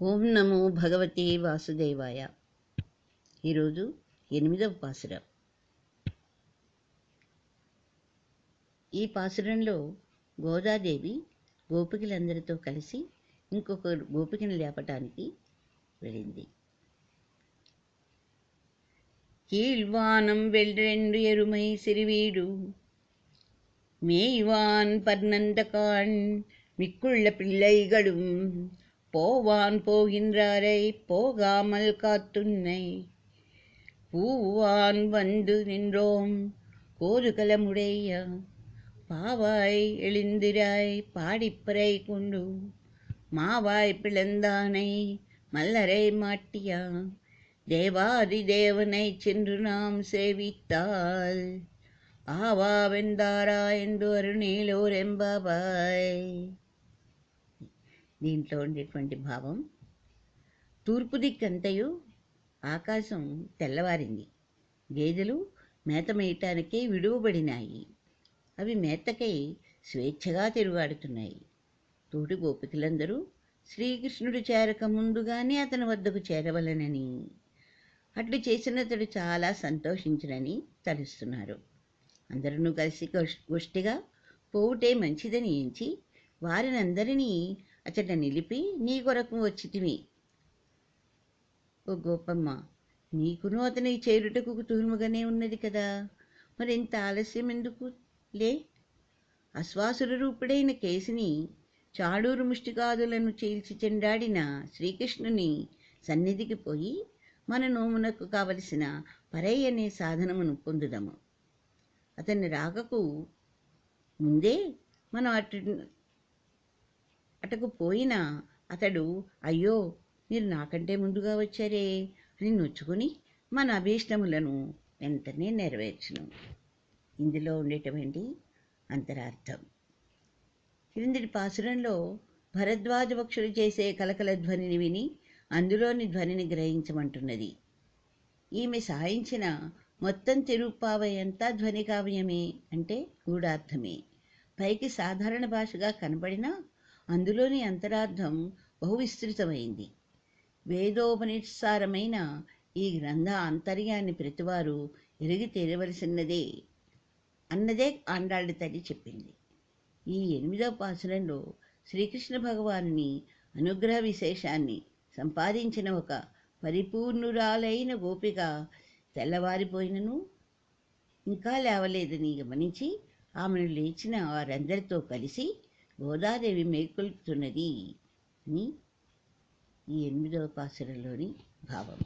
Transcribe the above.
ఓం నమో భగవతే వాసుదేవాయ ఈరోజు ఎనిమిదవ పాసురం ఈ పాసురంలో గోదాదేవి గోపికలందరితో కలిసి ఇంకొక గోపికను లేపటానికి వెళ్ళింది கீழ்வானம் வென்றென்று எருமை சிறுவீடு மேய்வான் பர்ணந்தகான் மிக்குள்ள பிள்ளைகளும் போவான் போகின்றாரை போகாமல் காத்துன்னை. பூவான் வந்து நின்றோம் கோதுகலமுடைய. பாவாய் எழுந்திராய் பாடிப்பறை கொண்டு மாவாய் பிளந்தானை மல்லரை மாட்டியா தேவாதி தேவனை சென்று நாம் சேவித்தாள் ஆவா வெந்தாரா என்று அருணேலோர் எம்பாபாய் దీంట్లో ఉండేటువంటి భావం. తూర్పు దిక్కంతయు ఆకాశం తెల్లవారింది. గేదెలు మేత మేయటానికే విడువబడినాయి. అవి మేతకై స్వేచ్ఛగా తిరుగాడుతున్నాయి. తోటి గోపికలందరూ శ్రీకృష్ణుడు చేరక ముందుగానే అతని వద్దకు చేరవలనని అట్లు చేసినతడు చాలా సంతోషించునని తలుస్తున్నారు. అందరూ కలిసి గోష్ఠిగా పోవుటే మంచిదని ఎంచి వారినందరినీ అచట నిలిపి నీ కొరకు వచ్చితిమి ఓ గోపమ్మ నీకును అతని చేరుటకు కుతూహముగానే ఉన్నది కదా. మరి ఇంత ఆలస్యం ఎందుకు లే అశ్వాసుర రూపుడైన కేసిని చాడూరు ముష్టికాదులను చీల్చి చెండాడిన శ్రీకృష్ణుని సన్నిధికి పోయి మన నోమునకు కావలసిన పరై అనే సాధనమును పొందుదాము. అతని రాకకు ముందే మనం అటు అటకు పోయినా అతడు అయ్యో మీరు నాకంటే ముందుగా వచ్చారే. అని నొచ్చుకొని మన అభీష్టములను వెంటనే నెరవేర్చును. ఇందులో ఉండేటువంటి అంతరార్థం. క్రిందటి పాసురంలో భరద్వాజ పక్షులు చేసే కలకల ధ్వనిని విని అందులోని ధ్వనిని గ్రహించమంటున్నది. ఈమె సాయించిన మొత్తం తిరుప్పావై అంతా ధ్వని కావ్యమే అంటే గూఢార్థమే. పైకి సాధారణ భాషగా కనబడినా అందులోని అంతరార్థం బహువిస్తృతమైంది. వేదోపనిసారమైన ఈ గ్రంథ అంతర్యాన్ని ప్రతివారు ఎరిగి తీరవలసినదే అన్నదే ఆండాళ్ళ తల్లి చెప్పింది. ఈ ఎనిమిదవ పాసురంలో శ్రీకృష్ణ భగవానుని అనుగ్రహ విశేషాన్ని సంపాదించిన ఒక పరిపూర్ణురాలైన గోపిక తెల్లవారిపోయినను ఇంకా లేవలేదని గమనించి ఆమెను లేచిన వారందరితో కలిసి గోదాదేవి మేల్కొల్పుతున్నది అని ఈ ఎనిమిదవ పాసరలోని భావం.